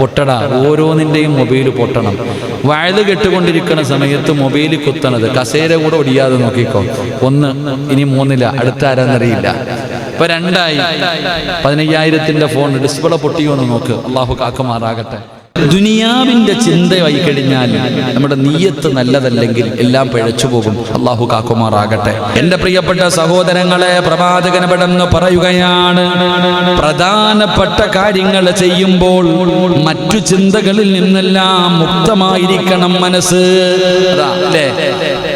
പൊട്ടട ഓരോന്നിന്റെയും മൊബൈൽ പൊട്ടണം. വഴുത് കെട്ടുകൊണ്ടിരിക്കുന്ന സമയത്ത് മൊബൈൽ കുത്തണത്. കസേര കൂടെ ഒടിയാതെ നോക്കിക്കോ. ഒന്ന് ഇനി മൂന്നില്ല. അടുത്ത ആരാന്നറിയില്ല. ഇപ്പൊ രണ്ടായി. പതിനയ്യായിരത്തിന്റെ ഫോൺ ഡിസ്പ്ലേ പൊട്ടിയോ എന്ന് നോക്ക്. അള്ളാഹു കാക്കുമാറാകട്ടെ. ദുനിയാവിന്റെ ചിന്തയായി കഴിഞ്ഞാൽ നമ്മുടെ നീയത്ത് നല്ലതല്ലെങ്കിൽ എല്ലാം പിഴച്ചു പോകും. അള്ളാഹു കാക്കുമാറാകട്ടെ. എന്റെ പ്രിയപ്പെട്ട സഹോദരങ്ങളെ പ്രവാചകൻ പെടെന്ന് പറയുകയാണ് പ്രധാനപ്പെട്ട കാര്യങ്ങൾ ചെയ്യുമ്പോൾ മറ്റു ചിന്തകളിൽ നിന്നെല്ലാം മുക്തമായിരിക്കണം മനസ്സ്.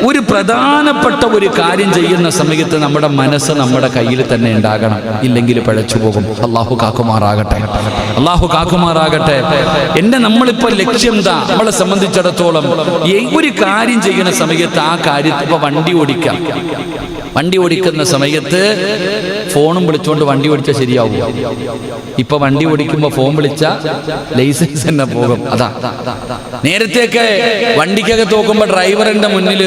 ഒരു പ്രധാനപ്പെട്ട ഒരു കാര്യം ചെയ്യുന്ന സമയത്ത് നമ്മുടെ മനസ്സ് നമ്മുടെ കയ്യിൽ തന്നെ ഉണ്ടാകണം. ഇല്ലെങ്കിൽ പിഴച്ചു പോകും. അള്ളാഹു കാക്കുമാറാകട്ടെ. അള്ളാഹു കാക്കുമാറാകട്ടെ. എന്റെ നമ്മളിപ്പോ ലക്ഷ്യം എന്താ? നമ്മളെ സംബന്ധിച്ചിടത്തോളം ഒരു കാര്യം ചെയ്യുന്ന സമയത്ത് ആ കാര്യത്തിൽ ഇപ്പൊ വണ്ടി ഓടിക്കാം. വണ്ടി ഓടിക്കുന്ന സമയത്ത് ഫോണും വിളിച്ചുകൊണ്ട് വണ്ടി ഓടിച്ചാൽ ശരിയാവും. ഇപ്പൊ വണ്ടി ഓടിക്കുമ്പോ ഫോൺ വിളിച്ച ലൈസൻസ് തന്നെ പോകും. അതാ. നേരത്തെയൊക്കെ വണ്ടിക്കൊക്കെ തോക്കുമ്പോ ഡ്രൈവറിന്റെ മുന്നിൽ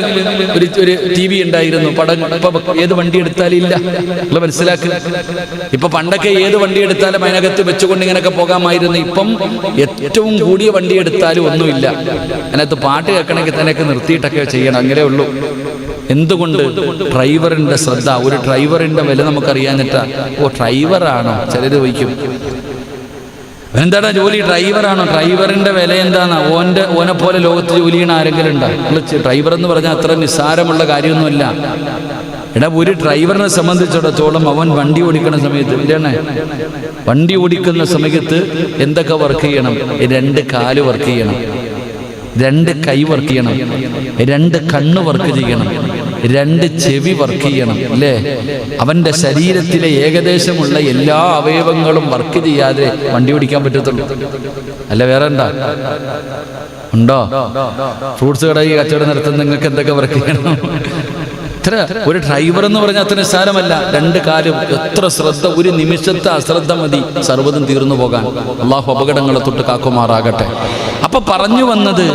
ഒരു ഒരു ടി വി ഉണ്ടായിരുന്നു. പടം ഇപ്പൊ ഏത് വണ്ടി എടുത്താലും ഇല്ല. നിങ്ങൾ മനസ്സിലാക്കുക ഇപ്പൊ പണ്ടൊക്കെ ഏത് വണ്ടി എടുത്താലും അതിനകത്ത് വെച്ചുകൊണ്ട് ഇങ്ങനെയൊക്കെ പോകാമായിരുന്നു. ഇപ്പം ഏറ്റവും കൂടിയ വണ്ടി എടുത്താലും ഒന്നുമില്ല. അതിനകത്ത് പാട്ട് കേൾക്കണമെങ്കിൽ തന്നെ നിർത്തിയിട്ടൊക്കെ ചെയ്യണം. അങ്ങനെ ഉള്ളൂ. എന്തുകൊണ്ട് ഡ്രൈവറിന്റെ ശ്രദ്ധ? ഒരു ഡ്രൈവറിന്റെ വില നമുക്കറിയാഞ്ഞിട്ടാ ഓ ഡ്രൈവറാണോ? ചിലർ ചോദിക്കും. എന്താടാ ജോലി? ഡ്രൈവറാണോ? ഡ്രൈവറിന്റെ വില എന്താണ് ഓന്റെ ഓനെ പോലെ ലോകത്ത് ജോലി ചെയ്യണ ആരെങ്കിലും ഉണ്ടോ? ഡ്രൈവർ എന്ന് പറഞ്ഞാൽ അത്ര നിസ്സാരമുള്ള കാര്യമൊന്നുമല്ല. എടാ ഒരു ഡ്രൈവറിനെ സംബന്ധിച്ചിടത്തോളം അവൻ വണ്ടി ഓടിക്കുന്ന സമയത്ത് ഇല്ലേ വണ്ടി ഓടിക്കുന്ന സമയത്ത് എന്തൊക്കെ വർക്ക് ചെയ്യണം? രണ്ട് കാൽ വർക്ക് ചെയ്യണം. രണ്ട് കൈ വർക്ക് ചെയ്യണം. രണ്ട് കണ്ണ് വർക്ക് ചെയ്യണം. രണ്ട് ചെവി വർക്ക് ചെയ്യണം അല്ലേ? അവന്റെ ശരീരത്തിലെ ഏകദേശമുള്ള എല്ലാ അവയവങ്ങളും വർക്ക് ചെയ്യാതെ വണ്ടി ഓടിക്കാൻ പറ്റത്തുള്ളൂ. അല്ല വേറെ എന്താ ഉണ്ടോ? ഫ്രൂട്ട്സ് കടയിൽ കച്ചവടം നടത്തുന്ന നിങ്ങൾക്ക് എന്തൊക്കെ വർക്ക് ചെയ്യണം? ഇത്ര ഒരു ഡ്രൈവർ എന്ന് പറഞ്ഞാൽ അത്ര നിസ്സാരമല്ല. രണ്ട് കാര്യം എത്ര ശ്രദ്ധ ഒരു നിമിഷത്തെ അശ്രദ്ധ മതി. സർവതും തീർന്നു പോകാൻ. അള്ളാഹു അപകടങ്ങളെ തൊട്ട് കാക്കുമാറാകട്ടെ. അപ്പൊ പറഞ്ഞു വന്നത്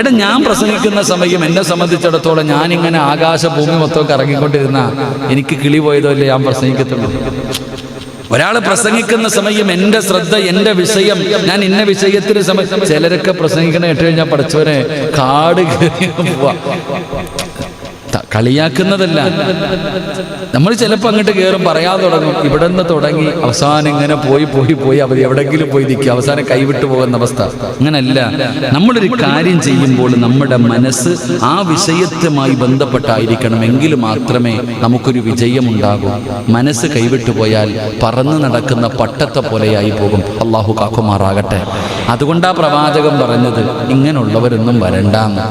എടാ ഞാൻ പ്രസംഗിക്കുന്ന സമയം എന്നെ സംബന്ധിച്ചിടത്തോളം ഞാൻ ഇങ്ങനെ ആകാശ ഭൂമി മൊത്തം കറങ്ങിക്കൊണ്ടിരുന്ന എനിക്ക് കിളി പോയതോ ഇല്ല ഞാൻ പ്രസംഗിക്കത്തുള്ളൂ. ഒരാൾ പ്രസംഗിക്കുന്ന സമയം എന്റെ ശ്രദ്ധ എന്റെ വിഷയം ഞാൻ ഇന്ന വിഷയത്തിന് സമയം ചിലരൊക്കെ പ്രസംഗിക്കണ കേട്ട് കഴിഞ്ഞാൽ പഠിച്ചവനെ കാട് കയറി പോവാ. കളിയാക്കുന്നതല്ല. നമ്മൾ ചിലപ്പോൾ അങ്ങോട്ട് കയറും പറയാൻ തുടങ്ങും ഇവിടെ നിന്ന് തുടങ്ങി അവസാനം ഇങ്ങനെ പോയി പോയി പോയി അവർ എവിടെങ്കിലും പോയി നിൽക്കുക അവസാനം കൈവിട്ടു പോകുന്ന അവസ്ഥ. അങ്ങനല്ല. നമ്മളൊരു കാര്യം ചെയ്യുമ്പോൾ നമ്മുടെ മനസ്സ് ആ വിഷയത്തുമായി ബന്ധപ്പെട്ടായിരിക്കണം എങ്കിൽ മാത്രമേ നമുക്കൊരു വിജയമുണ്ടാകൂ. മനസ്സ് കൈവിട്ടു പോയാൽ പറന്നു നടക്കുന്ന പട്ടത്തെ പോലെയായി പോകും. അള്ളാഹു കാക്കുമാറാകട്ടെ. അതുകൊണ്ടാ പ്രവാചകം പറഞ്ഞത് ഇങ്ങനെയുള്ളവരൊന്നും വരണ്ടാന്ന്.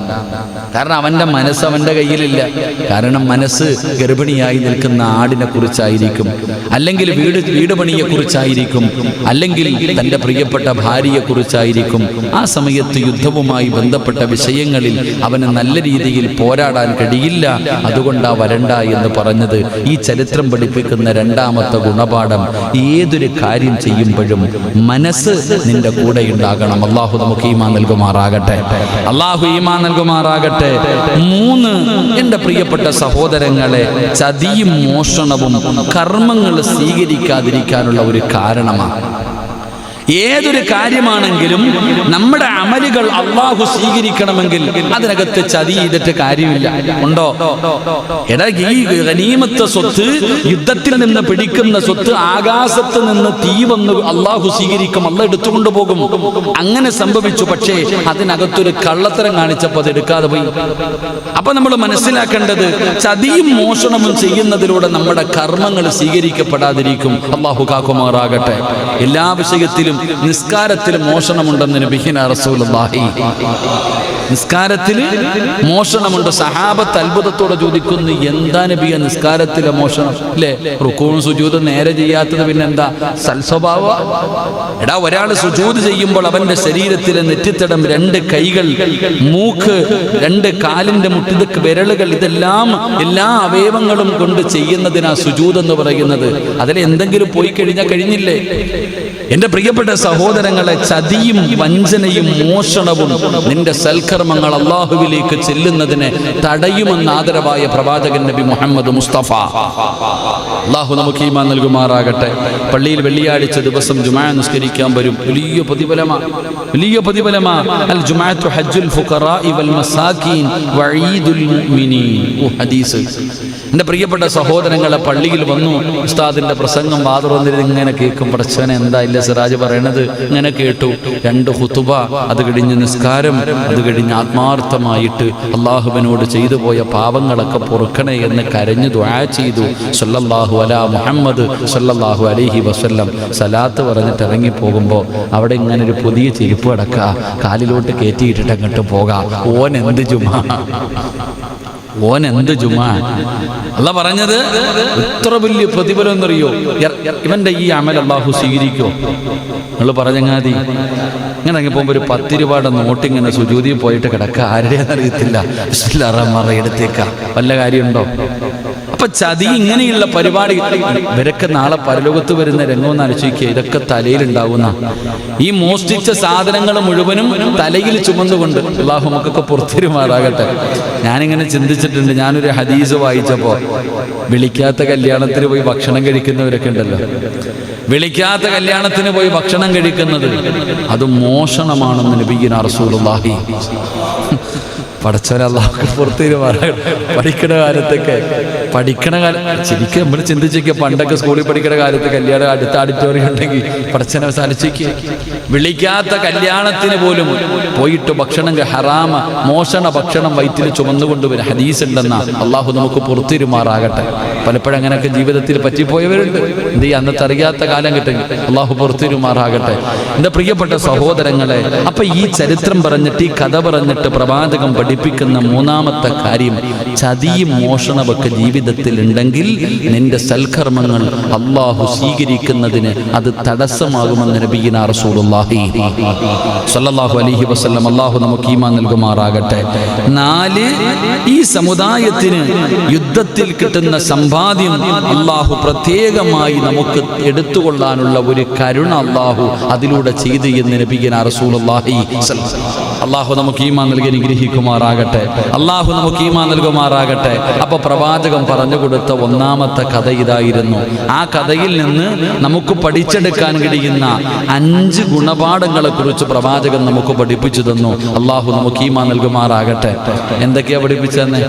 കാരണം അവന്റെ മനസ്സ് അവന്റെ കയ്യിലില്ല. കാരണം മനസ്സ് ഗർഭിണിയായി നിൽക്കുന്ന ആടിനെ കുറിച്ചായിരിക്കും. അല്ലെങ്കിൽ വീട് വീട് പണിയെ കുറിച്ചായിരിക്കും. അല്ലെങ്കിൽ തന്റെ പ്രിയപ്പെട്ട ഭാര്യയെ കുറിച്ചായിരിക്കും. ആ സമയത്ത് യുദ്ധവുമായി ബന്ധപ്പെട്ട വിഷയങ്ങളിൽ അവന് നല്ല രീതിയിൽ പോരാടാൻ കഴിയില്ല. അതുകൊണ്ടാ വരണ്ട എന്ന് പറഞ്ഞത് ഈ ചരിത്രം പഠിപ്പിക്കുന്ന രണ്ടാമത്തെ ഗുണപാഠം. ഏതൊരു കാര്യം ചെയ്യുമ്പോഴും മനസ്സ് നിന്റെ കൂടെ ഉണ്ടാകണം. അള്ളാഹു നമുക്ക് ഈമാ നൽകുമാറാകട്ടെ. അള്ളാഹു ഈമാ നൽകുമാറാകട്ടെ. മൂന്ന് എന്റെ പ്രിയപ്പെട്ട സഹോദരങ്ങളെ ചതിയും മോഷണവും കർമ്മങ്ങൾ സ്വീകരിക്കാതിരിക്കാനുള്ള ഒരു കാരണമാണ്. ഏതൊരു കാര്യമാണെങ്കിലും നമ്മുടെ അമലുകൾ അള്ളാഹു സ്വീകരിക്കണമെങ്കിൽ അതിനകത്ത് ചതി ചെയ്തിട്ട് കാര്യമില്ല. ഉണ്ടോ? എടാ ഈ ഗനീമത്ത് സ്വത്ത് യുദ്ധത്തിൽ നിന്ന് പിടിക്കുന്ന സ്വത്ത് ആകാശത്ത് നിന്ന് തീ വന്ന് അള്ളാഹു സ്വീകരിക്കും അല്ല എടുത്തുകൊണ്ട് പോകും. അങ്ങനെ സംഭവിച്ചു പക്ഷേ അതിനകത്തൊരു കള്ളത്തരം കാണിച്ചപ്പോൾ അത് എടുക്കാതെ പോയി. അപ്പൊ നമ്മൾ മനസ്സിലാക്കേണ്ടത് ചതിയും മോഷണവും ചെയ്യുന്നതിലൂടെ നമ്മുടെ കർമ്മങ്ങൾ സ്വീകരിക്കപ്പെടാതിരിക്കും. അള്ളാഹു കാക്കുമാറാകട്ടെ. എല്ലാ വിഷയത്തിലും നിസ്കാരത്തിൽ മോഷണമുണ്ടെന്ന് നബിഹിന റസൂലുള്ളാഹി. നിസ്കാരത്തിൽ മോഷണമുണ്ട്. സഹാബത്ത് അത്ഭുതത്തോടെ ചോദിക്കുന്നു എന്താ നബിയ നിസ്കാരത്തിലെ മോഷണം? അല്ലേ? റുക്കൂണും സുജൂത് നേരെ ചെയ്യാത്തത് പിന്നെ എന്താ സൽസ്വഭാവ. എടാ ഒരാൾ സുജൂത് ചെയ്യുമ്പോൾ അവന്റെ ശരീരത്തിലെ നെറ്റിത്തടം രണ്ട് കൈകൾ മൂക്ക് രണ്ട് കാലിന്റെ മുട്ടിതക്ക് വിരലുകൾ ഇതെല്ലാം എല്ലാ അവയവങ്ങളും കൊണ്ട് ചെയ്യുന്നതിനാ സുജൂത് എന്ന് പറയുന്നത്. അതിൽ എന്തെങ്കിലും പോയി കഴിഞ്ഞാൽ കഴിഞ്ഞില്ലേ? എന്റെ പ്രിയപ്പെട്ട സഹോദരങ്ങളെ ചതിയും വഞ്ചനയും മോഷണവും നിന്റെ സൽക്കർമ്മ സൽക്കർമ്മങ്ങൾ അള്ളാഹുവിലേക്ക് ചെല്ലുന്നതിനെ തടയുമെന്ന് ആദരവായ പ്രവാചകൻ നബി മുഹമ്മദ് മുസ്തഫ. അള്ളാഹു നമുക്ക് ഈമാൻ നൽകുമാറാകട്ടെ. പള്ളിയിൽ വെള്ളിയാഴ്ച ദിവസം ജുമാ നിസ്കരിക്കാൻ വരും. വലിയ പ്രതിഫലമാ. വലിയ പ്രതിഫലമാ. അൽ ജുമാഅത്തു ഹജ്ജുൽ ഫുഖറാഇ വൽ മസാകീൻ വഈദുൽ മുഅ്മിനീൻ. ഓ ഹദീസ്. എന്റെ പ്രിയപ്പെട്ട സഹോദരങ്ങളെ പള്ളിയിൽ വന്നു. ഉസ്താദിന്റെ പ്രസംഗം വാതർ വന്നിരുന്ന് ഇങ്ങനെ കേൾക്കും പടച്ചവനെ എന്താ ഇല്ല സിറാജ് പറയണത്? ഇങ്ങനെ കേട്ടു. രണ്ട് ഹുത്തുബ അത് കഴിഞ്ഞ് നിസ്കാരം അത് കഴിഞ്ഞ് ആത്മാർത്ഥമായിട്ട് അള്ളാഹുവിനോട് ചെയ്തു പോയ പാവങ്ങളൊക്കെ പൊറുക്കണേ എന്ന് കരഞ്ഞു ദ്വാ ചെയ്തു. സല്ലല്ലാഹു അലാ മുഹമ്മദ് സല്ലല്ലാഹു അലൈഹി വസല്ലം. സലാത്ത് പറഞ്ഞിട്ട് ഇറങ്ങിപ്പോകുമ്പോൾ അവിടെ ഇങ്ങനെ ഒരു പുതിയ ചെരുപ്പ് കിടക്കുക കാലിലോട്ട് കയറ്റിയിട്ടിട്ട് അങ്ങോട്ട് പോകാം. ഓൻ എന്ത് ജുമാ? ഓൻ എന്ത് ജുമാ? അല്ല പറഞ്ഞത് എത്ര വലിയ പ്രതിഫലം എന്നറിയോ? ഇവന്റെ ഈ അമൽ അള്ളാഹു സ്വീകരിക്കോ? നിങ്ങൾ പറഞ്ഞങ്ങാതി. ഇങ്ങനെ അങ്ങ് പോകുമ്പോൾ ഒരു പത്ത് രൂപയുടെ നോട്ട് ഇങ്ങനെ സുജൂതി പോയിട്ട് കിടക്കുക. ആരുടെ അറിയത്തില്ല. എടുത്തേക്ക. വല്ല കാര്യമുണ്ടോ? അപ്പൊ ചതി ഇങ്ങനെയുള്ള പരിപാടി ഇവരൊക്കെ നാളെ പരലോകത്ത് വരുന്ന രംഗമെന്ന് ആലോചിക്കുക ഇതൊക്കെ തലയിൽ ഉണ്ടാവുന്ന ഈ മോഷ്ടിച്ച സാധനങ്ങൾ മുഴുവനും തലയിൽ ചുമന്നുകൊണ്ട് അള്ളാഹു നമുക്കൊക്കെ പുറത്തിരുമാറാകട്ടെ. ഞാനിങ്ങനെ ചിന്തിച്ചിട്ടുണ്ട്. ഞാനൊരു ഹദീസ് വായിച്ചപ്പോ വിളിക്കാത്ത കല്യാണത്തിന് പോയി ഭക്ഷണം കഴിക്കുന്നവരൊക്കെ ഉണ്ടല്ലോ. വിളിക്കാത്ത കല്യാണത്തിന് പോയി ഭക്ഷണം കഴിക്കുന്നത് അത് മോഷണമാണെന്ന് നബീന റസൂലുള്ളാഹി. പടച്ചവനെ അള്ളാഹ് പുറത്തേക്ക് പഠിക്കണ കാലത്തൊക്കെ പഠിക്കണ കാലം ശരിക്കും നമ്മൾ ചിന്തിച്ചേക്കുക പണ്ടൊക്കെ സ്കൂളിൽ പഠിക്കണ കാലത്ത് കല്യാണം അടുത്ത ഓഡിറ്റോറിയം ഉണ്ടെങ്കിൽ പഠിച്ചനെ സാധിച്ചേക്ക് വിളിക്കാത്ത കല്യാണത്തിന് പോലും പോയിട്ട് ഭക്ഷണം ഹറാമ മോഷണ ഭക്ഷണം വയറ്റിൽ ചുമന്നുകൊണ്ടുവരും ഹദീസ് ഉണ്ടെന്ന അള്ളാഹു നമുക്ക് പുറത്തിരുമാറാകട്ടെ പലപ്പോഴും അങ്ങനെയൊക്കെ ജീവിതത്തിൽ പറ്റിപ്പോയവരുണ്ട്. എന്ത് ചെയ്യുക അന്നത്തെ അറിയാത്ത കാലം കിട്ടും. അള്ളാഹു പുറത്തിരുമാറാകട്ടെ. എന്റെ പ്രിയപ്പെട്ട സഹോദരങ്ങളെ അപ്പൊ ഈ ചരിത്രം പറഞ്ഞിട്ട് ഈ കഥ പറഞ്ഞിട്ട് പ്രവാചകം പഠിപ്പിക്കുന്ന മൂന്നാമത്തെ കാര്യം ചതിയും മോഷണമൊക്കെ ജീവിതത്തിൽ ഉണ്ടെങ്കിൽ നിന്റെ സൽക്കർമ്മങ്ങൾ അള്ളാഹു സ്വീകരിക്കുന്നതിന് അത് തടസ്സമാകുമെന്ന് നബീന റസൂലുള്ളാഹി സല്ലല്ലാഹു അലൈഹി വസല്ലം അള്ളാഹു നമുക്ക് ഈമാൻ നൽകുമാറാകട്ടെ. നാല് ഈ സമുദായത്തിന് യുദ്ധത്തിൽ കിട്ടുന്ന സമ്പാദ്യം അള്ളാഹു പ്രത്യേകമായി നമുക്ക് എടുത്തുകൊള്ളാനുള്ള ഒരു കരുണ അള്ളാഹു അതിലൂടെ ചെയ്തു എന്ന് നബിയന റസൂലുള്ളാഹി അള്ളാഹു നമുക്ക് ഈമാൻ നൽകി അനുഗ്രഹിക്കുമാറാകട്ടെ. അള്ളാഹു നമുക്ക് ഈമാൻ നൽകുമാറാകട്ടെ. അപ്പൊ പ്രവാചകം പറഞ്ഞു കൊടുത്ത ഒന്നാമത്തെ കഥ ഇതായിരുന്നു. ആ കഥയിൽ നിന്ന് നമുക്ക് പഠിച്ചെടുക്കാൻ കഴിയുന്ന അഞ്ച് ഗുണപാഠങ്ങളെ കുറിച്ച് പ്രവാചകൻ നമുക്ക് പഠിപ്പിച്ചു തന്നു. അള്ളാഹു നമുക്ക് ഈമാൻ നൽകുമാറാകട്ടെ. എന്തൊക്കെയാ പഠിപ്പിച്ചെന്നേ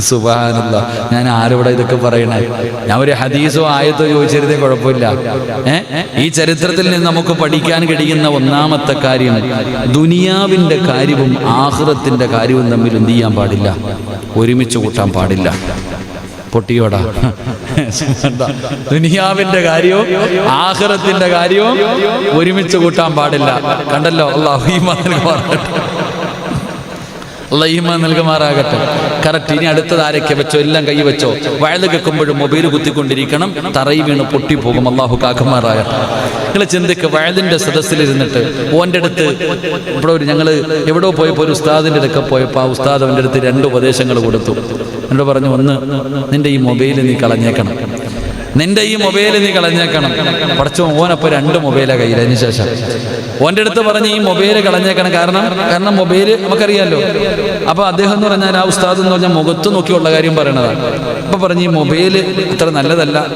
സുബാനല്ല ഞാൻ ആരോടെ ഇതൊക്കെ പറയണേ? ഞാൻ ഒരു ഹദീസോ ആയത്തോ ചോദിച്ചിരുന്നേ കുഴപ്പമില്ല. ഈ ചരിത്രത്തിൽ നിന്ന് നമുക്ക് പഠിക്കാൻ കഴിയുന്ന ഒന്നാമത്തെ കാര്യം ദുനിയാവിന്റെ കാര്യവും ആഹ്റത്തിന്റെ കാര്യവും തമ്മിൽ എന്ത് ചെയ്യാൻ പാടില്ല? ഒരുമിച്ച് കൂട്ടാൻ പാടില്ല. പൊട്ടിയോടാ. ദുനിയാവിന്റെ കാര്യവും ആഹ്റത്തിന്റെ കാര്യവും ഒരുമിച്ച് കൂട്ടാൻ പാടില്ല. കണ്ടല്ലോ? അള്ളാഹു ഈ അള്ളഹിമ നൽകുമാറാകട്ടെ. കറക്റ്റ് ഇനി അടുത്തത് ആരൊക്കെ വെച്ചോ എല്ലാം കൈ വെച്ചോ വയൽ കേൾക്കുമ്പോഴും മൊബൈൽ കുത്തിക്കൊണ്ടിരിക്കണം തറയി വീണ് പൊട്ടിപ്പോകും. അള്ളാഹു കാക്കുമാറാകട്ടെ നിങ്ങൾ ചിന്തിക്ക് വയലിന്റെ സദസ്സിലിരുന്നിട്ട് ഓന്റെ അടുത്ത് ഇവിടെ ഒരു ഞങ്ങൾ എവിടെ പോയപ്പോൾ ഒരു ഉസ്താദിന്റെ അടുക്ക പോയപ്പോൾ ആ ഉസ്താദ് അവന്റെ അടുത്ത് രണ്ട് ഉപദേശങ്ങൾ കൊടുത്തു. എന്നോട് പറഞ്ഞു ഒന്ന് നിന്റെ ഈ മൊബൈൽ നീ കളഞ്ഞേക്കണം. നിന്റെ ഈ മൊബൈൽ നീ കളഞ്ഞേക്കണം. പഠിച്ചോ ഓനപ്പോ രണ്ട് മൊബൈലാ കയ്യിൽ അതിന് ശേഷം. ഓന്റെ അടുത്ത് പറഞ്ഞ് ഈ മൊബൈൽ കളഞ്ഞേക്കണം കാരണം കാരണം മൊബൈൽ നമുക്കറിയാമല്ലോ അപ്പൊ അദ്ദേഹം എന്ന് പറഞ്ഞാൽ ആ ഉസ്താദ് എന്ന് പറഞ്ഞാൽ മുഖത്ത് നോക്കിയുള്ള കാര്യം പറയണതാണ്. അപ്പൊ പറഞ്ഞ് ഈ മൊബൈൽ ഇത്ര നല്ലതല്ല.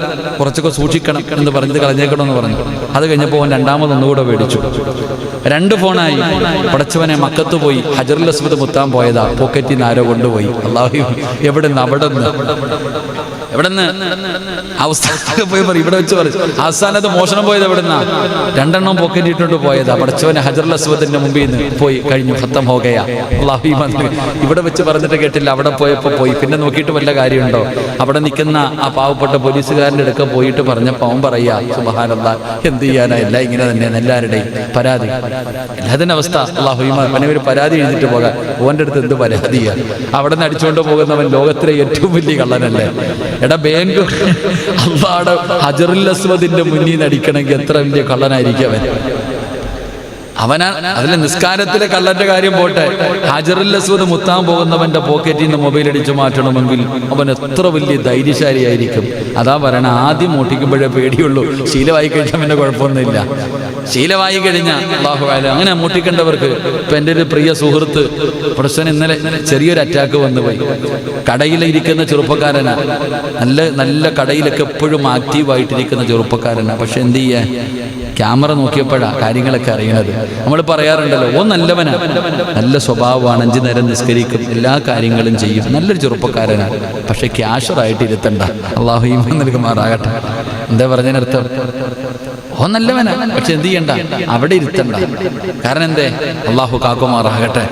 കുറച്ചൊക്കെ സൂക്ഷിക്കണം എന്ന് പറഞ്ഞത് കളഞ്ഞേക്കണം എന്ന് പറഞ്ഞു. അത് കഴിഞ്ഞപ്പോൾ ഓൻ രണ്ടാമത് ഒന്നുകൂടെ മേടിച്ചു രണ്ട് ഫോണായി. പടച്ചവനെ മക്കത്ത് പോയി. ഹജറുൽ അസ്മത് മുത്താൻ പോയതാ. പോക്കറ്റിൽ നിന്ന് ആരോ കൊണ്ടുപോയി. അള്ളാഹു എവിടെ നിന്ന് അവിടെ നിന്ന് എവിടെന്ന്? അവസ്ഥാനത്ത് പോയി പറയും ഇവിടെ വെച്ച് പറയും അവസാനത്ത് മോഷണം പോയത് എവിടുന്ന? രണ്ടെണ്ണം പോക്കറ്റ് ഇട്ടുകൊണ്ട് പോയതാ. പടച്ചവനെ ഹജർ അസ്വദിന്റെ മുമ്പിൽ നിന്ന് പോയി കഴിഞ്ഞു. ഭത്തം ഹോകയാ. ഇവിടെ വെച്ച് പറഞ്ഞിട്ട് കേട്ടില്ല. അവിടെ പോയപ്പോ പോയി. പിന്നെ നോക്കിയിട്ട് വല്ല കാര്യമുണ്ടോ? അവിടെ നിൽക്കുന്ന ആ പാവപ്പെട്ട പോലീസുകാരന്റെ അടുക്ക പോയിട്ട് പറഞ്ഞപ്പോൾ അവൻ പറയാ സുബഹാനന്ദ എന്ത് ചെയ്യാനാ? എല്ലാം ഇങ്ങനെ തന്നെയാണ്. എല്ലാവരുടെയും പരാതി. എല്ലാത്തിന്റെ അവസ്ഥ. അള്ളാഹുമാർ അവനെ ഒരു പരാതി എഴുതിട്ട് പോകാൻ ഓന്റെ അടുത്ത് എന്ത് പരാതിയാ? അവിടെ നിന്ന് അടിച്ചുകൊണ്ട് പോകുന്നവൻ ലോകത്തിലെ ഏറ്റവും വലിയ കള്ളനല്ലേ? എടാ ബാങ്ക് അള്ളാടെ ഹജറുൽ അസ്വദിന്റെ മുന്നിൽ നിന്ന് അടിക്കണമെങ്കിൽ എത്ര വലിയ കള്ളനായിരിക്കും അവൻ? അവനാ അതിലെ നിസ്കാരത്തിലെ കള്ളന്റെ കാര്യം പോട്ടെ. ഹജറുൽ അസ്വദ് മുത്താൻ പോകുന്നവന്റെ പോക്കറ്റിൽ നിന്ന് മൊബൈൽ അടിച്ചു മാറ്റണമെങ്കിൽ അവൻ എത്ര വലിയ ധൈര്യശാലിയായിരിക്കും. അതാ പറയണ ആദ്യം ഓട്ടിക്കുമ്പോഴേ പേടിയുള്ളൂ. ശീലമായി കഴിഞ്ഞാൽ പിന്നെ കുഴപ്പമൊന്നുമില്ല. ശീലമായി കഴിഞ്ഞ അള്ളാഹു അങ്ങനെ മുട്ടിക്കണ്ടവർക്ക് ഇപ്പൊ എന്റെ ഒരു പ്രിയ സുഹൃത്ത് പ്രശ്നം ഇന്നലെ ചെറിയൊരു അറ്റാക്ക് വന്നു പോയി കടയിലിരിക്കുന്ന ചെറുപ്പക്കാരനാ. നല്ല നല്ല കടയിലൊക്കെ എപ്പോഴും ആക്റ്റീവായിട്ടിരിക്കുന്ന ചെറുപ്പക്കാരനാ. പക്ഷെ എന്ത് ചെയ്യാൻ ക്യാമറ നോക്കിയപ്പോഴാണ് കാര്യങ്ങളൊക്കെ അറിയുന്നത്. നമ്മൾ പറയാറുണ്ടല്ലോ ഓ നല്ലവനാ. നല്ല സ്വഭാവമാണ് അഞ്ചു നേരം നിസ്കരിക്കും എല്ലാ കാര്യങ്ങളും ചെയ്യും. നല്ലൊരു ചെറുപ്പക്കാരനാണ് പക്ഷെ ക്യാഷറായിട്ട് ഇരുത്തണ്ട. അള്ളാഹു നൽകുമാറാകട്ടെ. എന്താ പറഞ്ഞതിനർത്ഥം ഓ നല്ലവനാ. പക്ഷെ എന്ത് ചെയ്യണ്ട? അവിടെ ഇരുത്തണ്ട. കാരണം എന്തേ? അള്ളാഹു കാക്കുമാറാകട്ടെ.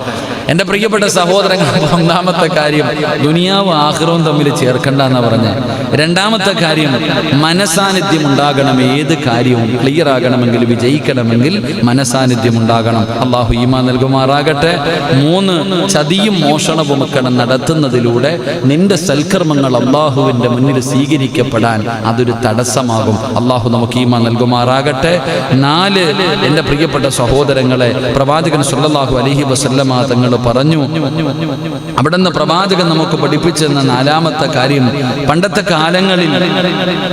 എന്റെ പ്രിയപ്പെട്ട സഹോദരങ്ങൾ ഒന്നാമത്തെ കാര്യം ദുനിയാവ് ആഹ്റവും തമ്മിൽ ചേർക്കണ്ട എന്ന് പറഞ്ഞ്. രണ്ടാമത്തെ കാര്യം മനസാന്നിധ്യം ഉണ്ടാകണം. ഏത് കാര്യവും ക്ലിയർ ആകണമെങ്കിൽ വിജയിക്കണമെങ്കിൽ മനസാന്നിധ്യം ഉണ്ടാകണം. അള്ളാഹു ഈമാ നൽകുമാറാകട്ടെ. മൂന്ന് ചതിയും മോഷണവും ഒക്കെ നടത്തുന്നതിലൂടെ നിന്റെ സൽക്കർമ്മങ്ങൾ അള്ളാഹുവിന്റെ മുന്നിൽ സ്വീകരിക്കപ്പെടാൻ അതൊരു തടസ്സമാകും. അള്ളാഹു നമുക്ക് ഈമാ നൽകുമാറാകട്ടെ. നാല് എന്റെ പ്രിയപ്പെട്ട സഹോദരങ്ങളെ പ്രവാചകൻ സുല്ലാഹു അലഹി വസല്ലമ തങ്ങൾ പറഞ്ഞു അവിടുന്ന് പ്രവാചകൻ നമുക്ക് പഠിപ്പിച്ചെന്ന നാലാമത്തെ കാര്യം പണ്ടത്തെ കാലങ്ങളിൽ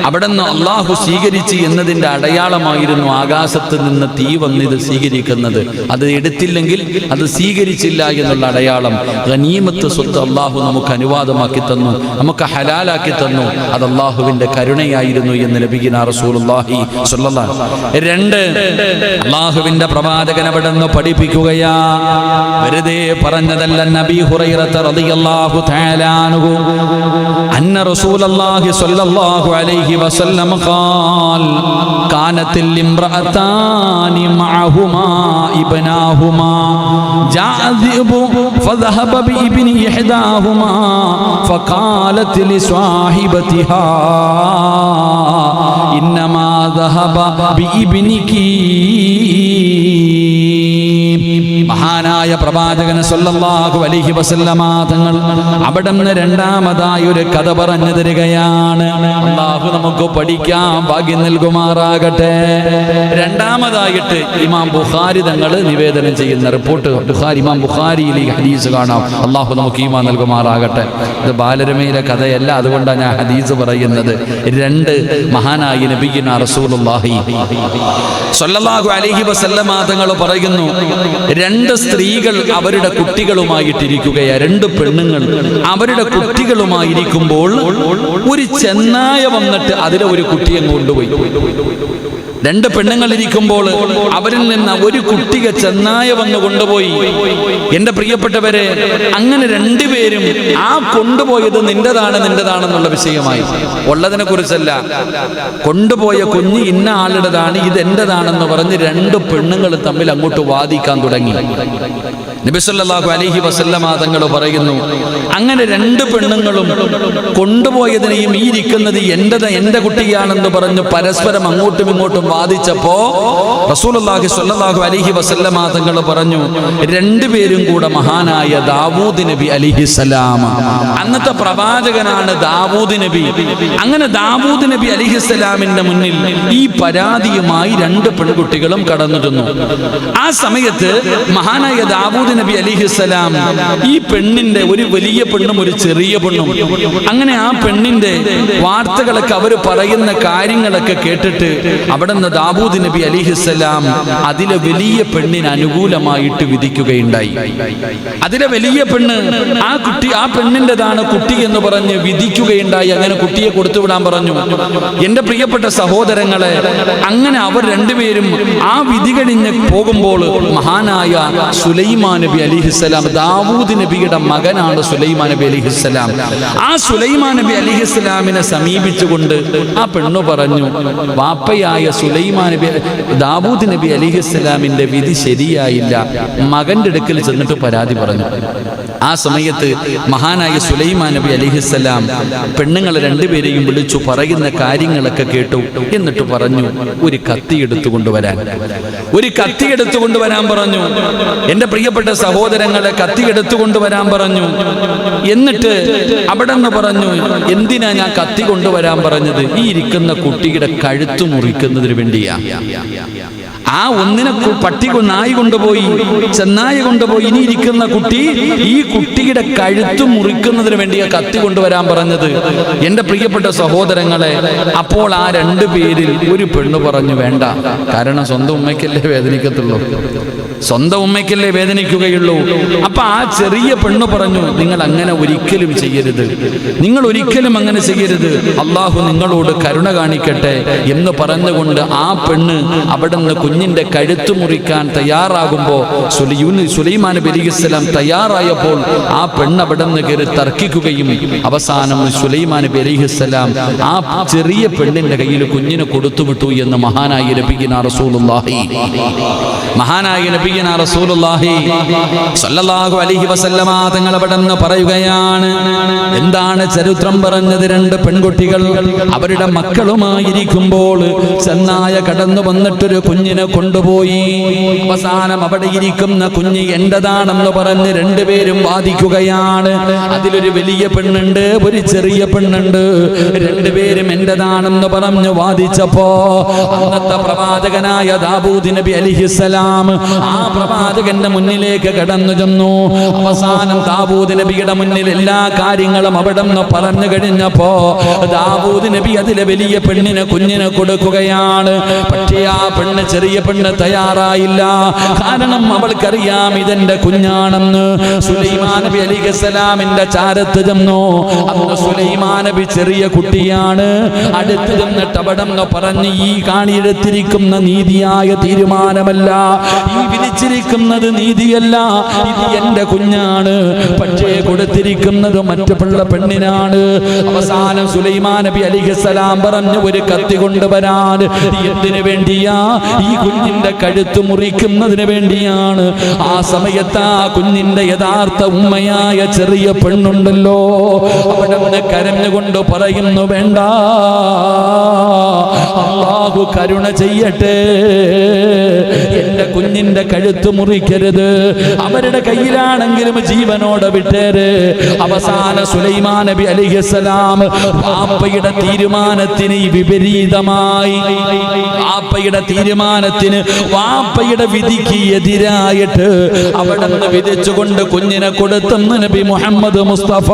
അവിടെ നിന്ന് അള്ളാഹു സ്വീകരിച്ച് എന്നതിന്റെ അടയാളമായിരുന്നു ആകാശത്ത് നിന്ന് തീ വന്ന് ഇത് സ്വീകരിക്കുന്നത്. അത് എടുത്തില്ലെങ്കിൽ അത് സ്വീകരിച്ചില്ല എന്നുള്ള അടയാളം. ഗനീമത്ത് സ്വത്ത് അള്ളാഹു നമുക്ക് അനുവാദമാക്കി തന്നു നമുക്ക് ഹലാലാക്കി തന്നു. അത് അള്ളാഹുവിന്റെ കരുണയായിരുന്നു എന്ന് ലഭിക്കുന്ന റസൂലുള്ളാഹി സ്വല്ലല്ലാഹു രണ്ട് അള്ളാഹുവിന്റെ പ്രവാചകൻ അവിടെ നിന്ന് പഠിപ്പിക്കുകയാ. വെറുതെ പറഞ്ഞതല്ല നബി ഹുറൈറത്ത് റളിയല്ലാഹു തആല അൻഹു. അന്ന റസൂലല്ലാഹി സ്വല്ലല്ലാഹു അലൈഹി വസല്ലം ഖാൽ കാനത്തിൽ ഇംറഅതാനി മഅഹുമാ ഇബ്നാഹുമാ ജാഅ الذئب فذهب بابن إحداهما فقالت لصاحبتها إنما ذهب بابنك മഹാനായ പ്രവാചകൻ സല്ലല്ലാഹു അലൈഹി വസല്ലമ തങ്ങൾ അവിടെ നിന്ന് രണ്ടാമതായി ഒരു കഥ പറഞ്ഞു തരികയാണ് അള്ളാഹു നമുക്ക് പഠിക്കാൻ ഭാഗ്യം നൽകുമാറാകട്ടെ. രണ്ടാമതായിട്ട് ഇമാം ബുഖാരി തങ്ങൾ നിവേദനം ചെയ്യുന്ന റിപ്പോർട്ട്. ബുഖാരി ഇമാം ബുഖാരിയിൽ ഈ ഹദീസ് കാണാം. അള്ളാഹു നമുക്ക് ഈമാൻ നൽകുമാറാകട്ടെ. ഇത് ബാലരമയിലെ കഥയല്ല അതുകൊണ്ടാണ് ഞാൻ ഹദീസ് പറയുന്നത്. രണ്ട് മഹാനായി നബിഗിന റസൂലുള്ളാഹി. സല്ലല്ലാഹു അലൈഹി വസല്ലമ തങ്ങൾ പറയുന്നു രണ്ട് സ്ത്രീകൾ അവരുടെ കുട്ടികളുമായിട്ടിരിക്കുകയാണ് രണ്ട് പെണ്ണുങ്ങൾ അവരുടെ കുട്ടികളുമായിരിക്കുമ്പോൾ ഒരു ചെന്നായ വന്നിട്ട് അതിലെ ഒരു കുട്ടിയെ കൊണ്ടുപോയി. രണ്ട് പെണ്ണുങ്ങൾ ഇരിക്കുമ്പോൾ അവരിൽ നിന്ന് ഒരു കുട്ടിക ചെന്നായ വന്ന് കൊണ്ടുപോയി. എന്റെ പ്രിയപ്പെട്ടവരെ അങ്ങനെ രണ്ടുപേരും ആ കൊണ്ടുപോയത് നിന്റേതാണ് നിന്റേതാണെന്നുള്ള വിഷയമായി. ഉള്ളതിനെ കുറിച്ചല്ല. കൊണ്ടുപോയ കുഞ്ഞ് ഇന്ന ആളുടേതാണ് ഇത് എന്റേതാണെന്ന് പറഞ്ഞ് രണ്ട് പെണ്ണുങ്ങൾ തമ്മിൽ അങ്ങോട്ട് വാദിക്കാൻ തുടങ്ങി. നബിസല്ലാഹു അലഹി വസല്ലമാതങ്ങൾ പറയുന്നു അങ്ങനെ രണ്ട് പെണ്ണുങ്ങളും കൊണ്ടുപോയതിനെയും ഈ ഇരിക്കുന്നത് എന്റേത് എന്റെ കുട്ടിയാണെന്ന് പറഞ്ഞ് പരസ്പരം അങ്ങോട്ടും ഇങ്ങോട്ടും വാദിച്ചപ്പോ റസൂലുള്ളാഹി സ്വല്ലല്ലാഹു അലൈഹി വസല്ലം തങ്ങൾ പറഞ്ഞു രണ്ടുപേരും കൂടെ മഹാനായ ദാവൂദ് നബി അലിഹിസലാം അന്നത്തെ പ്രവാചകനാണ് ദാവൂദ് നബി. അങ്ങനെ ദാവൂദ് നബി അലിഹിസ്സലാമിന്റെ മുന്നിൽ ഈ പരാതിയുമായി രണ്ട് പെൺകുട്ടികളും കടന്നിരുന്നു. ആ സമയത്ത് മഹാനായ ദാവൂദ് നബി അലിഹിസ്സലാം ഈ പെണ്ണിന്റെ ഒരു വലിയ പെണ്ണും ഒരു ചെറിയ പെണ്ണും. അങ്ങനെ ആ പെണ്ണിന്റെ വാർത്തകളൊക്കെ അവർ പറയുന്ന കാര്യങ്ങളൊക്കെ കേട്ടിട്ട് അവിടെ നിന്ന് ദാബൂദ് നബി അലിഹിസ്സലാം അതിലെ വലിയ പെണ്ണിന് അനുകൂലമായിട്ട് വിധിക്കുകയുണ്ടായി. അതിലെ വലിയ പെണ്ണ് ആ കുട്ടി ആ പെണ്ണിന്റെതാണ് കുട്ടി എന്ന് പറഞ്ഞ് വിധിക്കുകയുണ്ടായി. അങ്ങനെ കുട്ടിയെ കൊടുത്തുവിടാൻ പറഞ്ഞു. എന്റെ പ്രിയപ്പെട്ട സഹോദരങ്ങളെ അങ്ങനെ അവർ രണ്ടുപേരും ആ വിധി കഴിഞ്ഞ് പോകുമ്പോൾ മഹാനായ സുലൈമാ നബി അലിഹിസ്സലാം ദാവൂദ് നബിയുടെ മകനാണ് സുലൈമാ നബി അലിഹിസ്സലാം. ആ സുലൈമാ നബി അലിഹിസ്സലാമിനെ സമീപിച്ചുകൊണ്ട് ആ പെണ്ണു പറഞ്ഞു വാപ്പയായ സുലൈമാൻ നബി ദാവൂദ് നബി അലിഹിസ്സലാമിന്റെ വിധി ശരിയായില്ല. മകന്റെ അടുക്കൽ ചെന്നിട്ട് പരാതി പറഞ്ഞു. ആ സമയത്ത് മഹാനായ സുലൈമാ നബി അലിഹിസ്സലാം പെണ്ണുങ്ങളെ രണ്ടുപേരെയും വിളിച്ചു പറയുന്ന കാര്യങ്ങളൊക്കെ കേട്ടു. എന്നിട്ട് പറഞ്ഞു ഒരു കത്തി എടുത്തു കൊണ്ടുവരാൻ ഒരു കത്തി എടുത്തു കൊണ്ടുവരാൻ പറഞ്ഞു. എന്റെ പ്രിയപ്പെട്ട സഹോദരങ്ങളെ കത്തി എടുത്തു കൊണ്ടുവരാൻ പറഞ്ഞു. എന്നിട്ട് അവിടെ നിന്ന് പറഞ്ഞു എന്തിനാ ഞാൻ കത്തി കൊണ്ടുവരാൻ പറഞ്ഞത്? ഈ ഇരിക്കുന്ന കുട്ടിയുടെ കഴുത്തു മുറിക്കുന്നതിന് വേണ്ടിയാ ആ ഒന്നിനെ പട്ടി നായി കൊണ്ടുപോയി ചെന്നായി കൊണ്ടുപോയി ഇനി ഇരിക്കുന്ന കുട്ടി ഈ കുട്ടിയുടെ കഴുത്ത് മുറിക്കുന്നതിന് വേണ്ടി കത്തി കൊണ്ടുവരാൻ പറഞ്ഞത്. എന്റെ പ്രിയപ്പെട്ട സഹോദരങ്ങളെ അപ്പോൾ ആ രണ്ടു പേരിൽ ഒരു പെണ്ണ് പറഞ്ഞു വേണ്ട കാരണം സ്വന്തം ഉമ്മയ്ക്കല്ലേ വേദനിക്കത്തുള്ളൂ. സ്വന്തം ഉമ്മയ്ക്കല്ലേ വേദനിക്കുകയുള്ളൂ. അപ്പൊ ആ ചെറിയ പെണ്ണ് പറഞ്ഞു നിങ്ങൾ അങ്ങനെ ഒരിക്കലും ചെയ്യരുത്. നിങ്ങൾ ഒരിക്കലും അങ്ങനെ ചെയ്യരുത്. അള്ളാഹു നിങ്ങളോട് കരുണ കാണിക്കട്ടെ. എന്ന് പറഞ്ഞുകൊണ്ട് ആ പെണ്ണ് അവിടുന്ന് കുഞ്ഞിന്റെ കഴുത്ത് മുറിക്കാൻ തയ്യാറാകുമ്പോൾ സുലൈ- സുലൈമാൻ നബി അലിഹിസ്സലാം തയ്യാറായപ്പോൾ ആ പെണ്ണ് അവിടുന്ന് കയറി തർക്കിക്കുകയും അവസാനം സുലൈമാൻ നബി അലിഹിസ്സലാം ആ ചെറിയ പെണ്ണിന്റെ കയ്യിൽ കുഞ്ഞിനെ കൊടുത്തുവിട്ടു എന്ന് മഹാനായി ലഭിക്കുന്ന റസൂലുള്ളാഹി. മഹാനായ ലഭിക്കുന്ന റസൂലുള്ളാഹി സല്ലല്ലാഹു അലൈഹി വസല്ലമ തങ്ങൾ പറയുകയാണ് എന്താണ് ചരിത്രം പറഞ്ഞത് രണ്ട് പെൺകുട്ടികൾ അവരുടെ മക്കളുമായിരിക്കുമ്പോൾ ചെന്നായ കടന്നു വന്നിട്ടൊരു കുഞ്ഞിനെ കൊണ്ടുപോയി. അവസാനം അവിടെ ഇരിക്കുന്ന കുഞ്ഞ് എന്റേതാണെന്ന് പറഞ്ഞ് രണ്ടുപേരും വാദിക്കുകയാണ്. അതിലൊരു വലിയ പെണ്ണുണ്ട് ഒരു ചെറിയ പെണ്ണുണ്ട്. രണ്ടുപേരും എന്റേതാണെന്ന് പറഞ്ഞ് വാദിച്ചപ്പോ അന്നത്തെ പ്രവാചകനായ ദാബൂദ് നബി അലിഹിസലാം ആ പ്രവാചകന്റെ മുന്നിലേക്ക് കടന്നു ചെന്നു. അവസാനം ദാബൂദ് നബിയുടെ മുന്നിൽ എല്ലാ കാര്യങ്ങളും അവിടെ നിന്ന് പറഞ്ഞു കഴിഞ്ഞപ്പോ ദാബൂദ് നബി അതിലെ വലിയ പെണ്ണിനെ കുഞ്ഞിനെ കൊടുക്കുകയാണ്. പക്ഷേ ആ പെണ്ണ് ചെറിയ പെണ്ണ് തയ്യാറായില്ല. കാരണം അവൾക്കറിയാം ഇതെന്റെ കുഞ്ഞാണെന്ന്. സുലൈമാൻ നബി അലിഖലാമിന്റെ ചാരത്ത് ചെന്നു. അന്ന് സുലൈമാൻ നബി ചെറിയ കുട്ടിയാണ്. അടുത്ത് ചെന്നിട്ട് അവിടെ പറഞ്ഞ് ഈ കാണിയെടുത്തിരിക്കുന്ന നീതിയായ തീരുമാനമല്ല. ഈ വിധിച്ചിരിക്കുന്നത് നീതിയല്ല. ഇത് എന്റെ കുഞ്ഞാണ്. പക്ഷേ കൊടുത്തിരിക്കുന്നത് മറ്റു പിള്ള പെണ്ണിനാണ്. അവസാനം സുലൈമാൻ നബി അലിഖലാം പറഞ്ഞു ഒരു കത്തി കൊണ്ടുവരാൻ. എന്തിനു വേണ്ടിയാ? ഈ കുഞ്ഞിന്റെ കഴുത്ത് മുറിക്കുന്നതിന് വേണ്ടിയാണ്. ആ സമയത്ത് ആ കുഞ്ഞിന്റെ യഥാർത്ഥ ഉമ്മയായ ചെറിയ പെണ്ണുണ്ടല്ലോ. അവിടെ കരഞ്ഞുകൊണ്ട് പറയുന്നു വേണ്ട. അള്ളാഹു കരുണ ചെയ്യട്ടെ. എന്റെ കുഞ്ഞിന്റെ കഴുത്ത് മുറിക്കരുത്. അവരുടെ കയ്യിലാണെങ്കിലും ജീവനോടെ വിട്ടേര്. അവസാന സുലൈമാൻ നബി അലിഹസലാം ആപ്പയുടെ തീരുമാനത്തിന് വിപരീതമായി. വാപ്പയുടെ തീരുമാനത്തിന് വാപ്പയുടെ വിധിക്ക് എതിരായിട്ട് അവിടെ നിന്ന് വിധിച്ചുകൊണ്ട് കുഞ്ഞിനെ കൊടുത്തെന്ന് നബി മുഹമ്മദ് മുസ്തഫ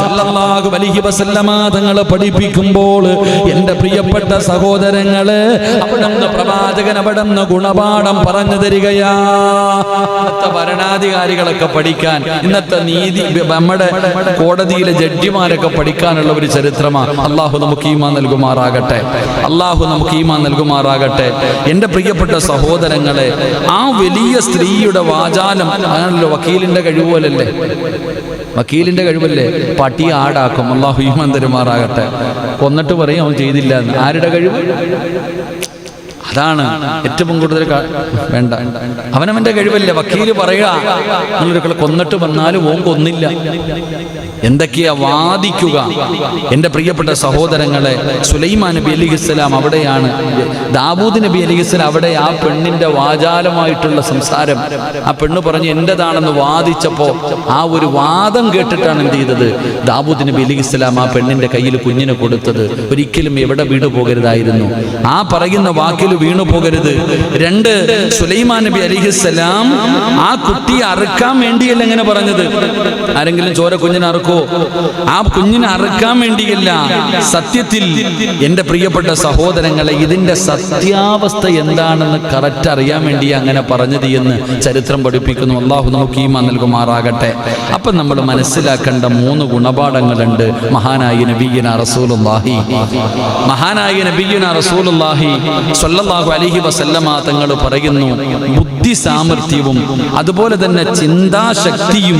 സല്ലല്ലാഹു അലൈഹി വസല്ലമ തങ്ങളെ പഠിപ്പിക്കുമ്പോൾ എന്റെ പ്രിയപ്പെട്ട സഹോദരങ്ങൾ അവിടെ നിന്ന് പ്രവാചകൻ അവിടെ നിന്ന് ഗുണപാഠം പറഞ്ഞു തരികയാ. ഭരണാധികാരികളൊക്കെ പഠിക്കാൻ ഇന്നത്തെ നീതി നമ്മുടെ കോടതിയിലെ ജഡ്ജിമാരൊക്കെ പഠിക്കാനുള്ള ഒരു ചരിത്രമാണ് അള്ളാഹു നമുക്ക് ഈമാ നൽകുമാറാകട്ടെ. അള്ളാഹു നമുക്ക് ഈമാ നൽകുമാറാകട്ടെ. എന്റെ പ്രിയപ്പെട്ട സഹോദരങ്ങളെ ആ വലിയ സ്ത്രീയുടെ വാചാലം അങ്ങനല്ലോ വക്കീലിന്റെ കഴിവുപോലല്ലേ? വക്കീലിന്റെ കഴിവല്ലേ? പട്ടി ആടാക്കും അള്ളാഹു ഈമാൻ തരുമാറാകട്ടെ. കൊന്നിട്ട് പറയും അവൻ ചെയ്തില്ല എന്ന് ആരുടെ കഴിവ്? അതാണ് ഏറ്റവും കൂടുതൽ വേണ്ട. അവനവന്റെ കഴിവല്ലേ? വക്കീൽ പറയുക നിങ്ങളൊരു കൊന്നിട്ട് വന്നാലും ഓൻ കൊന്നില്ല. എന്തൊക്കെയാ വാദിക്കുക? എന്റെ പ്രിയപ്പെട്ട സഹോദരങ്ങളെ സുലൈമാൻ നബി അലി ഇസ്ലാം അവിടെയാണ് ദാബൂദ് നബി അലി ഇസ്ലാം അവിടെ ആ പെണ്ണിന്റെ വാചാലമായിട്ടുള്ള സംസാരം. ആ പെണ്ണ് പറഞ്ഞ് എന്റെതാണെന്ന് വാദിച്ചപ്പോൾ ആ ഒരു വാദം കേട്ടിട്ടാണ് എന്ത് ചെയ്തത്? ദാബൂദ് നബി അലി ഇസ്ലാം ആ പെണ്ണിന്റെ കയ്യിൽ കുഞ്ഞിനെ കൊടുത്തത്. ഒരിക്കലും എവിടെ വീണു പോകരുതായിരുന്നു. ആ പറയുന്ന വാക്കിൽ വീണു പോകരുത്. രണ്ട് സുലൈമാൻ നബി അലിഹിസ്സലാം ആ കുട്ടിയെ അറുക്കാൻ വേണ്ടിയല്ല എങ്ങനെ പറഞ്ഞത്. ആരെങ്കിലും ചോര കുഞ്ഞിനെ അറുക്കോ ആ കുഞ്ഞിനെ അറുക്കാൻ വേണ്ടിയല്ല. സത്യത്തിൽ എന്റെ പ്രിയപ്പെട്ട സഹോദരങ്ങളെ ഇതിന്റെ സത്യാവസ്ഥ എന്താണെന്ന് കറക്റ്റ് അറിയാൻ വേണ്ടി അങ്ങനെ പറഞ്ഞത് എന്ന് ചരിത്രം പഠിപ്പിക്കുന്നു. അള്ളാഹു നമുക്ക് ഈ നൽകുമാറാകട്ടെ അപ്പൊ നമ്മൾ മനസ്സിലാക്കേണ്ട മൂന്ന് ഗുണപാഠങ്ങളുണ്ട്. മഹാനായ നബീന റസൂലുള്ളാഹി. മഹാനായ നബീന റസൂലുള്ളാഹി സ്വല്ലല്ലാഹു അലൈഹി വസല്ലമ തങ്ങൾ പറയുന്നു ബുദ്ധി സാമർഥ്യവും അതുപോലെ തന്നെ ചിന്താശക്തിയും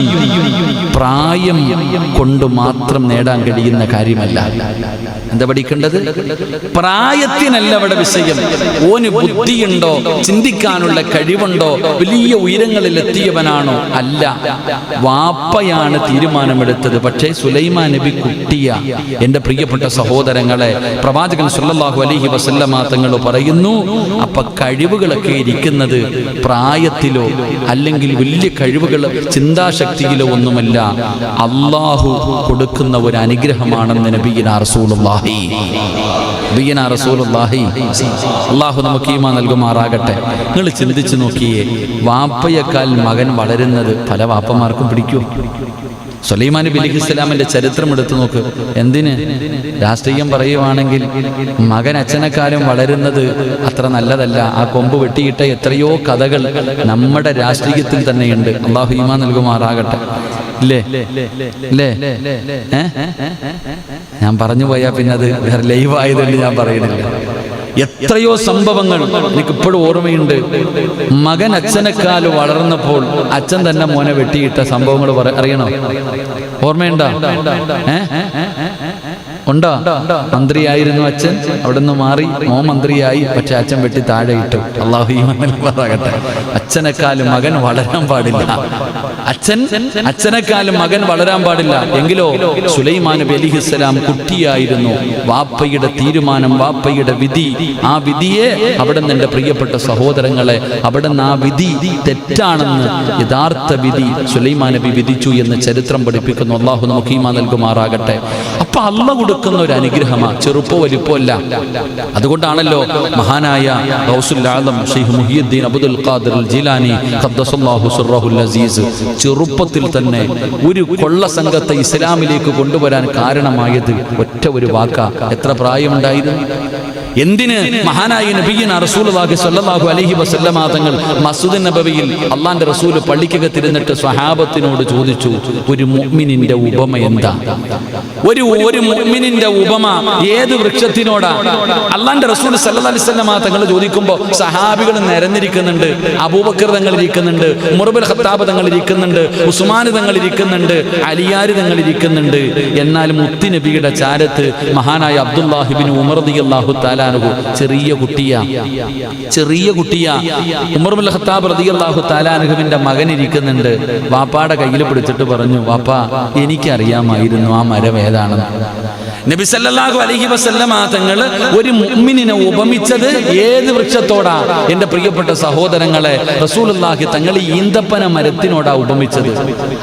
പ്രായം കൊണ്ട് മാത്രം നേടാൻ കഴിയുന്ന കാര്യമല്ല. എന്താ പഠിക്കേണ്ടത്? പ്രായത്തിനല്ല അവിടെ വിഷയം. ഓന് ബുദ്ധിയുണ്ടോ? ചിന്തിക്കാനുള്ള കഴിവുണ്ടോ? വലിയ ഉയരങ്ങളിൽ എത്തിയവനാണോ അല്ല. വാപ്പയാണ് തീരുമാനമെടുത്തത്. പക്ഷേ സുലൈമാൻ നബി കുട്ടിയ എന്റെ പ്രിയപ്പെട്ട സഹോദരങ്ങളെ പ്രവാചകൻ സുല്ലാഹു അലഹി വസല്ലമാങ്ങൾ പറയുന്നു അപ്പൊ കഴിവുകളൊക്കെ ഇരിക്കുന്നത് പ്രായത്തിലോ അല്ലെങ്കിൽ വലിയ കഴിവുകൾ ചിന്താശക്തിയിലോ ഒന്നുമല്ല. അള്ളാഹു കൊടുക്കുന്ന ഒരു അനുഗ്രഹമാണെന്ന് നബീന റസൂലുള്ളാഹി ബിയന റസൂലുള്ളാഹി. അള്ളാഹു നമുക്ക് ഈമാ നൽകുമാറാകട്ടെ. നിങ്ങൾ ചിന്തിച്ചു നോക്കിയേ വാപ്പയേക്കാൾ മകൻ വളരുന്നത് പല വാപ്പമാർക്കും പിടിക്കൂ. സുലൈമാൻ നബി അലി ഇസ്ലാമിന്റെ ചരിത്രം എടുത്തു നോക്ക്. എന്തിന്? രാഷ്ട്രീയം പറയുവാണെങ്കിൽ മകൻ അച്ഛനെക്കാളും വളരുന്നത് അത്ര നല്ലതല്ല. ആ കൊമ്പ് വെട്ടിയിട്ട എത്രയോ കഥകൾ നമ്മുടെ രാഷ്ട്രീയത്തിൽ തന്നെയുണ്ട്. അള്ളാഹു ഈമാ നൽകുമാറാകട്ടെ. ഇല്ലേ? ഇല്ലേ? ഞാൻ പറഞ്ഞു പോയാ പിന്നെ അത് ലൈവ് ആയതുകൊണ്ട് ഞാൻ പറയുന്നില്ല. എത്രയോ സംഭവങ്ങൾ എനിക്ക് ഇപ്പോഴും ഓർമ്മയുണ്ട്. മകൻ അച്ഛനെക്കാൾ വളർന്നപ്പോൾ അച്ഛൻ തന്നെ മോനെ വെട്ടിയിട്ട സംഭവങ്ങൾ അറിയണം? ഓർമ്മയുണ്ടോ? ഏ? ഉണ്ടോ? മന്ത്രിയായിരുന്നു അച്ഛൻ. അവിടെ നിന്ന് മാറി മോ മന്ത്രിയായി. പക്ഷെ അച്ഛൻ വെട്ടി താഴെ ഇട്ടു അള്ളാഹു ഈമാൻ നൽകുമാറാകട്ടെ അച്ഛനെക്കാളും മകൻ വളരാൻ പാടില്ല. അച്ഛൻ അച്ഛനെക്കാളും മകൻ വളരാൻ പാടില്ല. എങ്കിലോ സുലൈമാൻ നബി അലിഹിസ്സലാം കുട്ടിയായിരുന്നു. വാപ്പയുടെ തീരുമാനം വാപ്പയുടെ വിധി. ആ വിധിയെ അവിടെ നിന്ന് എന്റെ പ്രിയപ്പെട്ട സഹോദരങ്ങളെ അവിടെ നിന്ന് ആ വിധി തെറ്റാണെന്ന് യഥാർത്ഥ വിധി സുലൈമാൻ നബി വിധിച്ചു എന്ന് ചരിത്രം പഠിപ്പിക്കുന്നു. അള്ളാഹു നമുക്ക് ഈമാ നൽകുമാറാകട്ടെ. അപ്പൊ അല്ല കൊടുക്കുന്ന ഒരു അനുഗ്രഹമാ ചെറുപ്പോ വലിപ്പമല്ല അതുകൊണ്ടാണല്ലോ മഹാനായ മുഹിയുദ്ദീൻ ചെറുപ്പത്തിൽ തന്നെ ഒരു കൊള്ള സംഘത്തെ ഇസ്ലാമിലേക്ക് കൊണ്ടുവരാൻ കാരണമായത് ഒറ്റ ഒരു വാക്ക. എത്ര പ്രായമുണ്ടായിരുന്നു? എന്തിന് മഹാനായ നബിയന റസൂലുള്ളാഹി സ്വല്ലല്ലാഹു അലൈഹി വസല്ലമ തങ്ങൾ നബവിയിൽ അള്ളാന്റെ റസൂൽ പള്ളിക്കകത്തിരുന്നിട്ട് സ്വഹാബത്തിനോട് ചോദിച്ചു ഒരു മുഅ്മിനിന്റെ ഉപമ എന്താ? ഒരു ഒരു മുഅ്മിനിന്റെ ഉപമ ഏത് വൃക്ഷത്തിനോടാ? അള്ളാന്റെ റസൂൽ സല്ലല്ലാഹു അലൈഹി വസല്ലമ തങ്ങൾ ചോദിക്കുമ്പോൾ സഹാബികൾ നിരന്നിരിക്കുന്നുണ്ട് അബൂബക്കർ തങ്ങൾ ഇരിക്കുന്നുണ്ട് മുറബുൽ ഖത്താബ് തങ്ങൾ ഇരിക്കുന്നുണ്ട് ഉസ്മാൻ തങ്ങൾ ഇരിക്കുന്നുണ്ട് അലിയാർ തങ്ങൾ ഇരിക്കുന്നുണ്ട്. എന്നാൽ മുത്തി നബിയുടെ ചാരത്ത് മഹാനായ അബ്ദുല്ലാഹിബിൻ ഉമർ റളിയല്ലാഹു തആലാനുഹു ചെറിയ കുട്ടിയാ ചെറിയ കുട്ടിയാ. ഉമർ ബിൻ ഖത്താബ് റളിയല്ലാഹു താലാനുഹുവിന്റെ മകൻ ഇരിക്കുന്നുണ്ട്. വാപ്പാടെ കയ്യിൽ പിടിച്ചിട്ട് പറഞ്ഞു വാപ്പ എനിക്കറിയാമായിരുന്നു ആ മരം ഏതാണെന്ന്. നബി സല്ലല്ലാഹു അലൈഹി വസല്ലമ തങ്ങൾ ഒരു മുഅ്മിനിനെ ഉപമിച്ചത് ഏത് വൃക്ഷത്തോടാ? എന്റെ പ്രിയപ്പെട്ട സഹോദരങ്ങളെ റസൂലുള്ളാഹി തങ്ങൾ ഈന്തപ്പന മരത്തിനോടാ ഉപമിച്ചത്.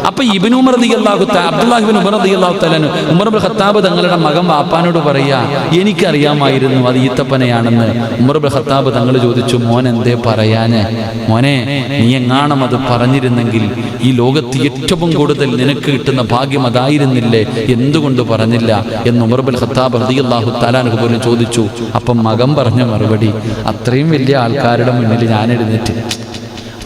അപ്പൊ ഇബ്നു ഉമർ റളിയല്ലാഹു തആല അബ്ദുല്ലാഹി ഉമർ റളിയല്ലാഹു തആല ഉമർ ഇബ്നു ഖത്താബ് തങ്ങളുടെ മകൻ വാപ്പാനോട് പറയാ എനിക്കറിയാമായിരുന്നു അത് ഈത്തപ്പനയാണെന്ന് ഉമർ ഇബ്നു ഖത്താബ് തങ്ങൾ ചോദിച്ചു മോൻ എന്തേ പറയാന്? മോനെ നീ എങ്ങാണം അത് പറഞ്ഞിരുന്നെങ്കിൽ ഈ ലോകത്ത് ഏറ്റവും കൂടുതൽ നിനക്ക് കിട്ടുന്ന ഭാഗ്യം അതായിരുന്നില്ലേ? എന്തുകൊണ്ട് പറഞ്ഞില്ല? എന്ന് ഉമർ ബിൻ ഖത്താബ് റളിയല്ലാഹു തആലാനഹു പോലും ചോദിച്ചു അപ്പം മകം പറഞ്ഞ മറുപടി അത്രയും വലിയ ആൾക്കാരുടെ മുന്നിൽ ഞാൻ എഴുന്നേറ്റ്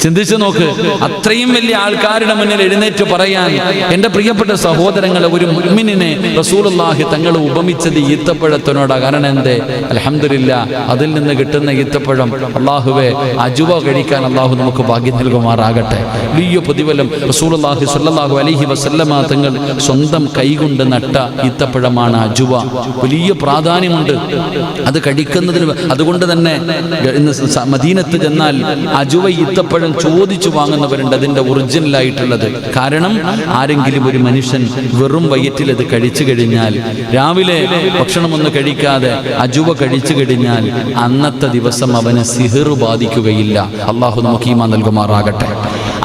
ചിന്തിച്ചു നോക്ക്. അത്രയും വലിയ ആൾക്കാരുടെ മുന്നിൽ എഴുന്നേറ്റ് പറയാൻ എന്റെ പ്രിയപ്പെട്ട സഹോദരങ്ങളെ ഒരു മുഅ്മിനിനെ റസൂലുള്ളാഹി തങ്ങൾ ഉപമിച്ചത് ഈത്തപ്പഴത്തിനോടാ. കാരണം എന്തേ? അലഹമില്ല അതിൽ നിന്ന് കിട്ടുന്ന ഈത്തപ്പഴം അള്ളാഹുവെ അജുവ കഴിക്കാൻ അള്ളാഹു നമുക്ക് ഭാഗ്യം നൽകുമാറാകട്ടെ. വലിയ പ്രതിഫലം റസൂലുള്ളാഹി സ്വല്ലല്ലാഹു അലൈഹി വസല്ലമ തങ്ങൾ സ്വന്തം കൈകൊണ്ട് നട്ട ഈത്തപ്പഴമാണ് അജുവ. വലിയ പ്രാധാന്യമുണ്ട്. അത് കഴിക്കുന്നതിന് അതുകൊണ്ട് തന്നെ മദീനത്ത് ചെന്നാൽ അജുവ ഈത്തപ്പഴം ചോദിച്ചു വാങ്ങുന്നവരുണ്ട് അതിന്റെ ഒറിജിനലായിട്ടുള്ളത്. കാരണം ആരെങ്കിലും ഒരു മനുഷ്യൻ വെറും വയറ്റിൽ അത് കഴിച്ചു കഴിഞ്ഞാൽ രാവിലെ ഭക്ഷണമൊന്നും കഴിക്കാതെ അജുവ കഴിച്ചു കഴിഞ്ഞാൽ അന്നത്തെ ദിവസം അവന് സിഹിർ ബാധിക്കുകയില്ല. അള്ളാഹു നമുക്ക് നൽകുമാറാകട്ടെ.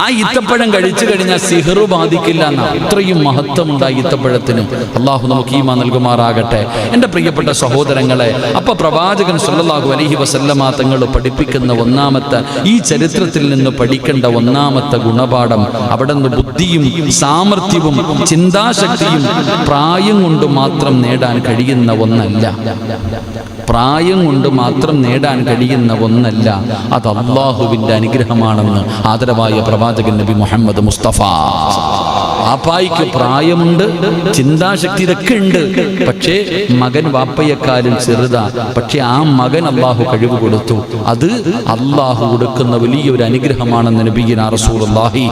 ആ ഈത്തപ്പഴം കഴിച്ചു കഴിഞ്ഞാൽ സിഹിർ ബാധിക്കില്ല എന്ന അത്രയും മഹത്വമുണ്ട് ആ ഈത്തപ്പഴത്തിന് അള്ളാഹു നമുക്ക് നൽകുമാറാകട്ടെ. എന്റെ പ്രിയപ്പെട്ട സഹോദരങ്ങളെ അപ്പൊ പ്രവാചകൻ സുല്ലാഹു അലഹി വസല്ലമ തങ്ങൾ പഠിപ്പിക്കുന്ന ഒന്നാമത്തെ ഈ ചരിത്രത്തിൽ നിന്ന് പഠിക്കേണ്ട ഒന്നാമത്തെ ഗുണപാഠം അവിടെ നിന്ന് ബുദ്ധിയും സാമർഥ്യവും ചിന്താശക്തിയും പ്രായം കൊണ്ട് മാത്രം നേടാൻ കഴിയുന്ന ഒന്നല്ല. പ്രായം കൊണ്ട് മാത്രം നേടാൻ കഴിയുന്ന ഒന്നല്ല. അത് അള്ളാഹുവിന്റെ അനുഗ്രഹമാണെന്ന് ആദരവായ പ്രവാചകൻ നബി മുഹമ്മദ് മുസ്തഫ. വാപ്പായിക്ക് പ്രായമുണ്ട് ചിന്താശക്തി ഇതൊക്കെ ഉണ്ട്. പക്ഷേ മകൻ വാപ്പയെക്കാരും ചെറുതാ. പക്ഷെ ആ മകൻ അള്ളാഹു കഴിവ് കൊടുത്തു. അത് അള്ളാഹു കൊടുക്കുന്ന വലിയൊരു അനുഗ്രഹമാണെന്ന് നബീന റസൂലുള്ളാഹി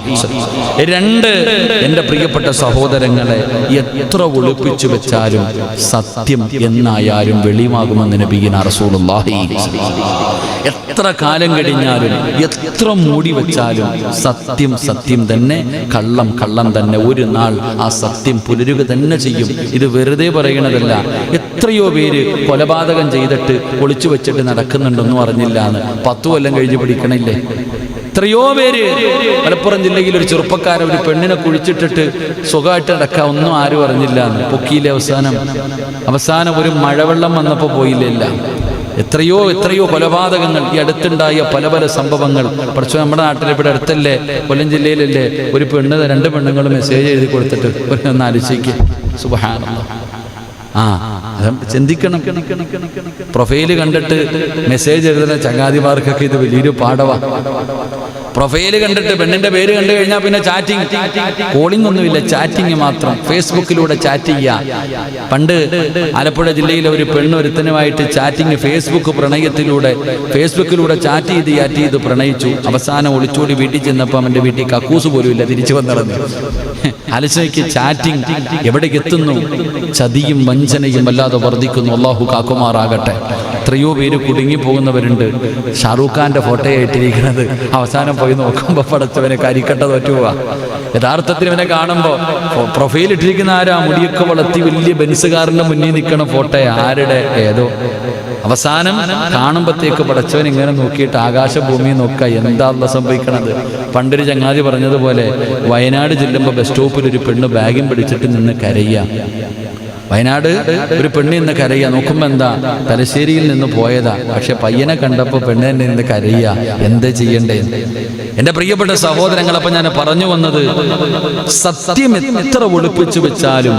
രണ്ട് എന്റെ പ്രിയപ്പെട്ട സഹോദരങ്ങളെ എത്ര ഒളിപ്പിച്ചു വെച്ചാലും സത്യം എന്നായാലും വെളിവാകുമെന്ന് നബീന റസൂലുള്ളാഹി എത്ര കാലം കഴിഞ്ഞാലും എത്ര മൂടി വെച്ചാലും സത്യം സത്യം തന്നെ കള്ളം കള്ളം തന്നെ ഒരു നാൾ ആ സത്യം പുലരുക തന്നെ ചെയ്യും. ഇത് വെറുതെ പറയണതല്ല. എത്രയോ പേര് കൊലപാതകം ചെയ്തിട്ട് ഒളിച്ചു വെച്ചിട്ട് നടക്കുന്നുണ്ടെന്നും അറിഞ്ഞില്ല എന്ന് പത്തു കൊല്ലം കഴിഞ്ഞ് പിടിക്കണില്ലേ? എത്രയോ പേര് മലപ്പുറം ജില്ലയിൽ ഒരു ചെറുപ്പക്കാരൻ ഒരു പെണ്ണിനെ കുഴിച്ചിട്ടിട്ട് സുഖമായിട്ട് നടക്കാൻ ഒന്നും ആരും അറിഞ്ഞില്ല പൊക്കിയിലെ അവസാനം? അവസാനം ഒരു മഴവെള്ളം വന്നപ്പോൾ പോയില്ല എത്രയോ എത്രയോ കൊലപാതകങ്ങൾ ഈ അടുത്തുണ്ടായ പല പല സംഭവങ്ങൾ. പക്ഷേ നമ്മുടെ നാട്ടിൽ ഇവിടെ അടുത്തല്ലേ? കൊല്ലം ജില്ലയിലല്ലേ? ഒരു പെണ്ണ് രണ്ട് പെണ്ണുങ്ങൾ മെസ്സേജ് എഴുതി കൊടുത്തിട്ട് ഒരു ഒന്ന് ആലോചിക്കുക ആ ചിന്തിക്കണം. പ്രൊഫൈൽ കണ്ടിട്ട് മെസ്സേജ് എഴുതുന്ന ചങ്ങാതിമാർക്കൊക്കെ ഇത് വലിയൊരു പാഠവാ. പ്രൊഫൈൽ കണ്ടിട്ട് പെണ്ണിന്റെ പേര് കണ്ടു കഴിഞ്ഞാൽ പിന്നെ ചാറ്റിംഗ്. കോളിംഗ് ഒന്നുമില്ല ചാറ്റിംഗ് മാത്രം. ഫേസ്ബുക്കിലൂടെ ചാറ്റ് ചെയ്യാം. പണ്ട് ആലപ്പുഴ ജില്ലയിലെ ഒരു പെണ്ണ് ഒരുത്തനുമായിട്ട് ചാറ്റിംഗ് ഫേസ്ബുക്ക് പ്രണയത്തിലൂടെ ഫേസ്ബുക്കിലൂടെ ചാറ്റ് ചെയ്ത് ചാറ്റ് ചെയ്ത് പ്രണയിച്ചു. അവസാനം ഒളിച്ചോടി വീട്ടിൽ ചെന്നപ്പോൾ അവന്റെ വീട്ടിൽ കക്കൂസ് പോലും ഇല്ല തിരിച്ചു വന്നിറങ്ങി. ആലോചനയ്ക്ക് ചാറ്റിംഗ് എവിടേക്ക് എത്തുന്നു? ചതിയും വഞ്ചനയും വല്ലാതെ വർദ്ധിക്കുന്നു. അള്ളാഹു കാക്കുമാറാകട്ടെ. എത്രയോ പേര് കുടുങ്ങി പോകുന്നവരുണ്ട് ഷാറൂഖ് ഖാന്റെ ഫോട്ടോയായിട്ടിരിക്കുന്നത് അവസാനം പോയി നോക്കുമ്പോൾ പടച്ചവനെ കരിക്കട്ട തോറ്റുപോവാ. യഥാർത്ഥത്തിൽ ഇവനെ കാണുമ്പോൾ പ്രൊഫൈൽ ഇട്ടിരിക്കുന്ന ആരാ? മുടിയൊക്കെ വളർത്തി വലിയ ബെൻസുകാരന്റെ മുന്നിൽ നിൽക്കണ ഫോട്ടോ ആരുടെ? ഏതോ. അവസാനം കാണുമ്പോഴത്തേക്ക് പടച്ചവൻ ഇങ്ങനെ നോക്കിയിട്ട് ആകാശഭൂമി നോക്കുക എന്താ ഉള്ള സംഭവിക്കണത്? പണ്ടൊരു ചങ്ങാതി പറഞ്ഞതുപോലെ വയനാട് ചെല്ലുമ്പോൾ ബസ് സ്റ്റോപ്പിൽ ഒരു പെണ്ണ് ബാഗും പിടിച്ചിട്ട് നിന്ന് കരയ്യ വയനാട് ഒരു പെണ്ണ് നിന്ന് കരയുക. നോക്കുമ്പോ എന്താ? തലശ്ശേരിയിൽ നിന്ന് പോയതാ. പക്ഷെ പയ്യനെ കണ്ടപ്പോ പെണ്ണ് നിന്ന് കരയുക. എന്താ ചെയ്യണ്ടേ? എന്റെ പ്രിയപ്പെട്ട സഹോദരങ്ങളപ്പം ഞാൻ പറഞ്ഞു വന്നത് സത്യം എത്ര ഒളിപ്പിച്ചു വെച്ചാലും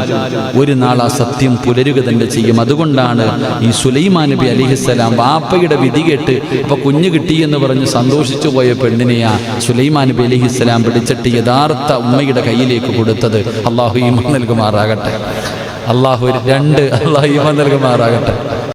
ഒരു നാൾ ആ സത്യം പുലരുക തന്നെ ചെയ്യും. അതുകൊണ്ടാണ് ഈ സുലൈമാൻ നബി അലിഹിസ്സലാം വാപ്പയുടെ വിധി കേട്ട് ഇപ്പൊ കുഞ്ഞ് കിട്ടി എന്ന് പറഞ്ഞ് സന്തോഷിച്ചു പോയ പെണ്ണിനെയാ സുലൈമാൻ നബി അലിഹിസ്സലാം പിടിച്ചിട്ട് യഥാർത്ഥ ഉമ്മയുടെ കയ്യിലേക്ക് കൊടുത്തത് അള്ളാഹു ഈമ നൽകുമാറാകട്ടെ. അള്ളാഹു രണ്ട് അള്ളാഹു ഇമാൻ നൽകുമാറാകട്ടെ.